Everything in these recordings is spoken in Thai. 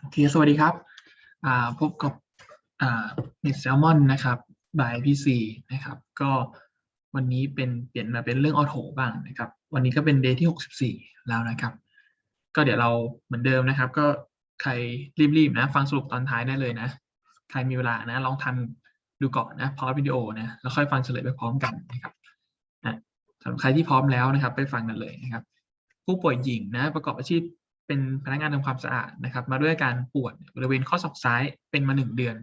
โอเค สวัสดีครับ พบกับเน็ตแซลมอนนะครับบายพีซีนะครับ ก็วันนี้เป็นเปลี่ยนมาเป็นเรื่องออโถบ้างนะครับ วันนี้ก็เป็นเดย์ที่หกสิบสี่แล้วนะครับ ก็เดี๋ยวเราเหมือนเดิมนะครับ ก็ใครรีบๆนะ ฟังสรุปตอนท้ายได้เลยนะ ใครมีเวลานะ ลองทำดูก่อนนะพอวิดีโอนะ แล้วค่อยฟังเฉลยไปพร้อมกันนะครับนะสำหรับใครที่พร้อมแล้วนะครับ ไปฟังกันเลยนะครับ ผู้ป่วยหญิงนะ ประกอบอาชีพ เป็นพนักงานทำความสะอาดนะครับ มาด้วยการปวดบริเวณข้อศอกซ้ายเป็นมาหนึ่งเดือน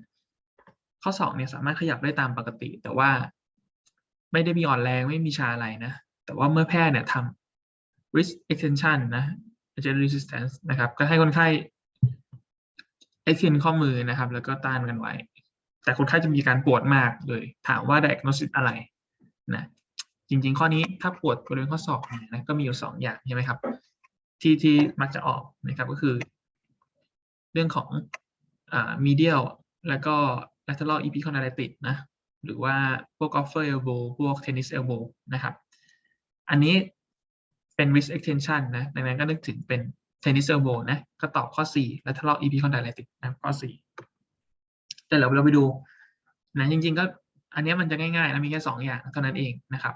ข้อศอกเนี่ยสามารถขยับได้ตามปกติ แต่ว่าไม่ได้มีอ่อนแรงไม่มีชาอะไรนะ แต่ว่าเมื่อแพทย์เนี่ยทำ wrist extension นะ agent resistance นะครับ ก็ให้คนไข้ extend ข้อมือนะครับ แล้วก็ต้านกันไว้ แต่คนไข้จะมีการปวดมากเลย ถามว่า diagnosis อะไรนะจริง ๆ ข้อนี้ถ้าปวดบริเวณข้อศอกเนี่ยนะก็มีอยู่สองอย่างใช่ไหมครับ ที่ที่มักจะออกนะครับก็คือ เรื่องของอ่า medial แล้วก็ lateral epicondylitis นะหรือว่าพวก golfer elbow พวก tennis elbow นะครับ อันนี้เป็น wrist extension นะดังนั้นก็นึกถึงเป็น tennis elbow นะก็ตอบข้อ 4 lateral epicondylitis นะข้อ 4 แต่เราเราไปดูนะจริง ๆ ก็อันนี้มันจะง่ายๆนะมีแค่สองอย่างเท่านั้นเองนะครับ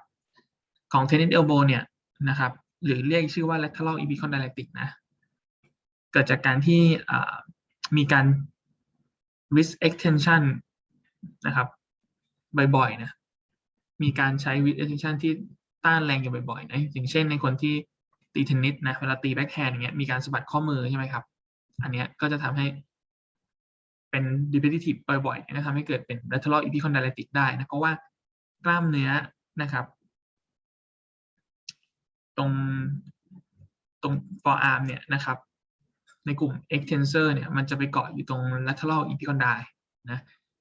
ของ tennis elbow เนี่ยนะครับ หรือเรียกชื่อว่า lateral epicondylitis นะ เกิดจากการที่มีการ wrist extension นะครับ บ่อยๆ นะ มีการใช้ wrist extension ที่ต้านแรงอยู่บ่อยๆ นะ อย่างเช่นในคนที่ตีเทนนิสนะ เวลาตีแบ็คแฮนด์อย่างเงี้ย มีการสะบัดข้อมือใช่ไหมครับ อันเนี้ยก็จะทำให้เป็น repetitive บ่อยๆก็ทำให้เกิดเป็น lateral epicondylitis ได้นะ เพราะว่ากล้ามเนื้อนะครับ ตรงตรง forearm เนี่ยนะครับ ในกลุ่ม extensor เนี่ยมันจะไปเกาะอยู่ตรง lateral epicondyle นะ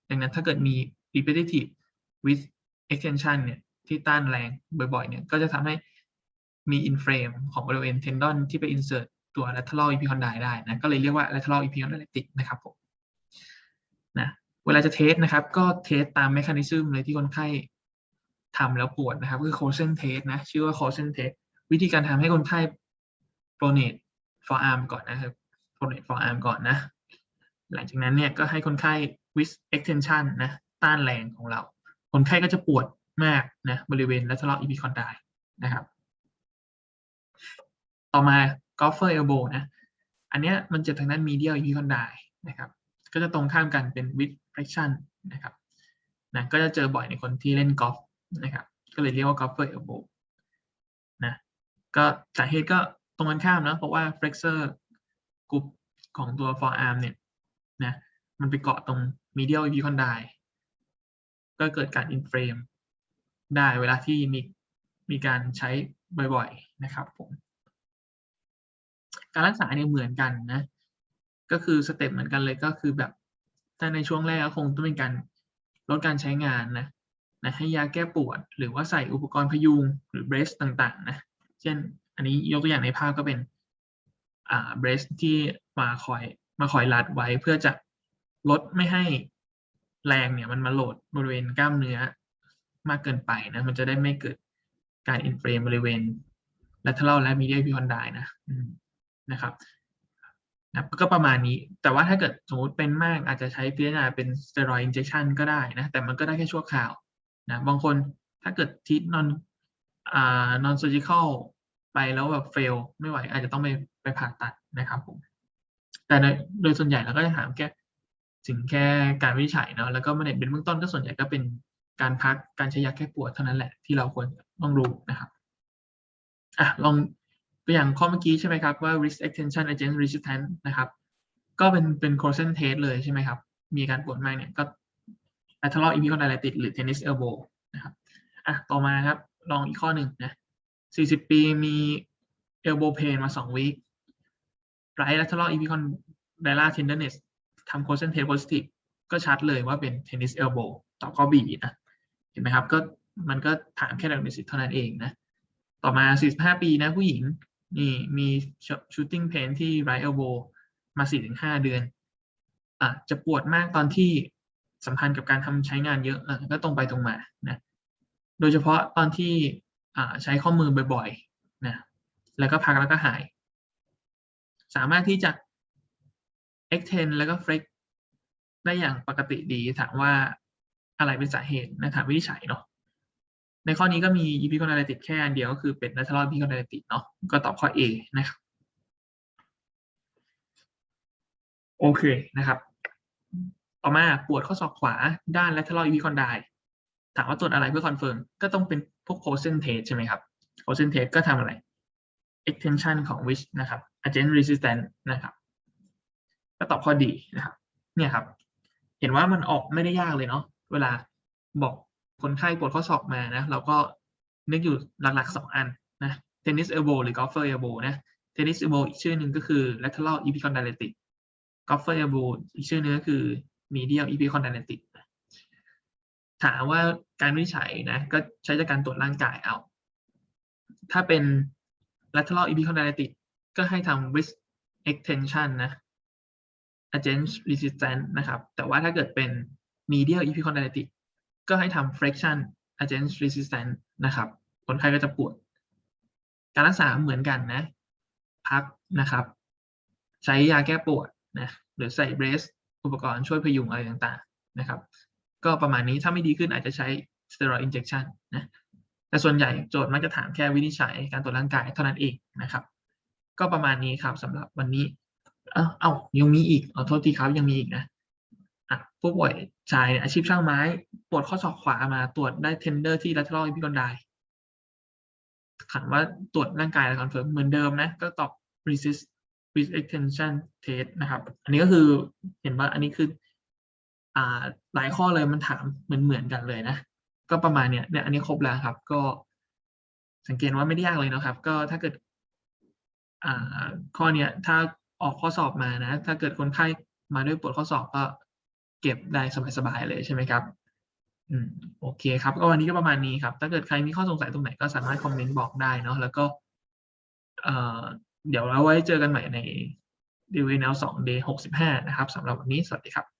ดังนั้นถ้าเกิดมี repetitive with extension เนี่ยที่ต้านแรงบ่อยๆเนี่ยก็จะทำให้มี inflame ของบริเวณ tendon ที่ไป insert ตัว lateral epicondyle ได้นะก็เลยเรียกว่า lateral epicondylitis นะครับผมนะเวลาจะเทสนะครับ ก็เทสตาม mechanism เลยที่คนไข้ทำแล้วปวดนะครับ คือ Coulson test นะ ชื่อว่า Coulson test วิธีการทำให้คนไข้ pronate forearm ก่อนนะครับ pronate forearm ก่อนนะ หลังจากนั้นเนี่ยก็ให้คนไข้ with extension นะต้านแรงของเรา คนไข้ก็จะปวดมากนะบริเวณ lateral epicondyl นะครับ ต่อมา golfer elbow นะ อันเนี้ยมันจะทางด้าน medial epicondyl นะครับ ก็จะตรงข้ามกันเป็น with flexion นะครับนะก็จะเจอบ่อยในคนที่เล่นกอล์ฟนะครับ ก็เลยเรียกว่า golfer elbow ก็สาเหตุก็ตรงกันข้ามนะเพราะว่า flexor group ของตัว forearm เนี่ยนะมันไปเกาะตรง medial epicondyle ก็เกิดการ inflame ได้เวลาที่มีมีการใช้บ่อยๆนะครับผมการรักษาเนี่ยเหมือนกันนะก็คือสเต็ปเหมือนกันเลยก็คือแบบถ้าในช่วงแรกก็คงต้องเป็นการลดการใช้งานนะนะให้ยาแก้ปวด หรือว่าใส่อุปกรณ์พยุงหรือเบรสต่างๆนะ เช่น อันนี้ยกตัวอย่างในภาพก็เป็นอ่าเบรสที่มาคอยมาคอยรัดไว้เพื่อจะลดไม่ให้แรงเนี่ยมันมาโหลดบริเวณกล้ามเนื้อมากเกินไปนะมันจะได้ไม่เกิดการอินเฟรมบริเวณ lateral และ medial epicondyl นะนะครับนะก็ประมาณนี้ แต่ว่าถ้าเกิดสมมติเป็นมากอาจจะใช้พิจารณาเป็น steroid injection ก็ได้นะ แต่มันก็ได้แค่ชั่วคราวนะ บางคนถ้าเกิดทิศ non อ่า non surgical ไปแล้วแบบ fail ไม่ไหว อาจจะต้องไปไปผ่าตัดนะครับผมแต่โดยส่วนใหญ่เราก็จะถามแค่ถึงแค่การวินิจฉัยเนาะแล้วก็มาเน็ตเป็นเบื้องต้นก็ส่วนใหญ่ก็เป็นการพักการใช้ยาแก้ปวดเท่านั้นแหละที่เราควรต้องรู้นะครับอะลองตัวอย่างข้อเมื่อกี้ใช่ไหมครับว่า wrist extension against resistance นะครับ ก็เป็นเป็น Coulson test เลยใช่ไหมครับ มีการปวดมากเนี่ยก็ lateral epicondylitis หรือ tennis elbow นะครับอะต่อมาครับ ลองอีกข้อหนึ่งนะ40ปีมี elbow pain มา2วีค right lateral epicondylar tenderness ทำ Coulson test positive ก็ชัดเลยว่าเป็น tennis elbow ตอข้อ B นะเห็นไหมครับก็มันก็ถามแค่ diagnosis เท่านั้นเองนะ ต่อมา 45 ปีนะผู้หญิงนี่มี shooting pain ที่ right elbow มา 4-5 เดือนอะจะปวดมากตอนที่สัมพันธ์กับการทำใช้งานเยอะอะก็ตรงไปตรงมานะ โดยเฉพาะตอนที่ใช้ข้อมือบ่อยๆนะแล้วก็พักแล้วก็หาย สามารถที่จะ extend แล้วก็ flex ได้อย่างปกติดีถามว่าอะไรเป็นสาเหตุนะถามวินิจฉัยเนาะในข้อนี้ก็มี epicondylitis แค่อันเดียวก็คือเป็น lateral epicondylitis เนาะก็ตอบข้อ A นะครับโอเคนะครับ ต่อมาปวดข้อศอกขวาด้าน lateral epicondyl ถามว่าตรวจอะไรเพื่อคอนเฟิร์มก็ต้องเป็นพวก Cosen test ใช่ไหมครับ Cosen test ก็ทำอะไร extension ของ which นะครับ agent resistant นะครับ ก็ตอบข้อดีนะครับ เนี่ยครับ เห็นว่ามันออกไม่ได้ยากเลยเนาะ เวลาบอกคนไข้ปวดข้อศอกมานะ เราก็นึกอยู่หลักๆสองอันนะ tennis elbow หรือ golfer elbow นะ tennis elbow อีกชื่อหนึ่งก็คือ lateral epicondylitis golfer elbow อีกชื่อหนึงก็คือ medial epicondylitis ถามว่าการวินิจฉัยนะก็ใช้จากการตรวจร่างกายเอา ถ้าเป็น lateral epicondylitis ก็ให้ทำ wrist extension นะ against resistance นะครับ แต่ว่าถ้าเกิดเป็น medial epicondylitis ก็ให้ทำ flexion against resistance นะครับ คนไข้ก็จะปวด การรักษาเหมือนกันนะ พักนะครับ ใช้ยาแก้ปวดนะ หรือใส่เบรสอุปกรณ์ช่วยพยุงอะไรต่างๆนะครับ ก็ประมาณนี้ถ้าไม่ดีขึ้นอาจจะใช้ steroid injection นนะแต่ส่วนใหญ่โจทย์มักจะถามแค่วินิจฉัยการตรวจร่างกายเท่านั้นเองนะครับ ก็ประมาณนี้ครับสำหรับวันนี้ เอ้าเอ้ายังมีอีกเอาโทษทีครับยังมีอีกนะผู้ป่วยชายเนี่ยอาชีพช่างไม้ปวดข้อศอกขวามาตรวจได้ tender ที่ lateral epicondyl ขันว่าตรวจร่างกายแล้วคอนเฟิร์มเหมือนเดิมนะ ก็ตอบ resist with extension test นะครับ อันนี้ก็คือเห็นว่าอันนี้คือ อ่าหลายข้อเลยมันถามเหมือนเหมือนกันเลยนะ ก็ประมาณเนี้ยเนี่ยอันนี้ครบแล้วครับ ก็สังเกตว่าไม่ได้ยากเลยนะครับ ก็ถ้าเกิดอ่าข้อเนี้ยถ้าออกข้อสอบมานะ ถ้าเกิดคนไข้มาด้วยปวดข้อศอกก็เก็บได้สบายๆเลยใช่ไหมครับอืมโอเคครับ ก็วันนี้ก็ประมาณนี้ครับ ถ้าเกิดใครมีข้อสงสัยตรงไหนก็สามารถคอมเมนต์บอกได้เนาะแล้วก็เอ่อเดี๋ยวเราไว้เจอกันใหม่ใน d ิว l สอง day หกสิบห้านะครับสำหรับวันนี้สวัสดีครับ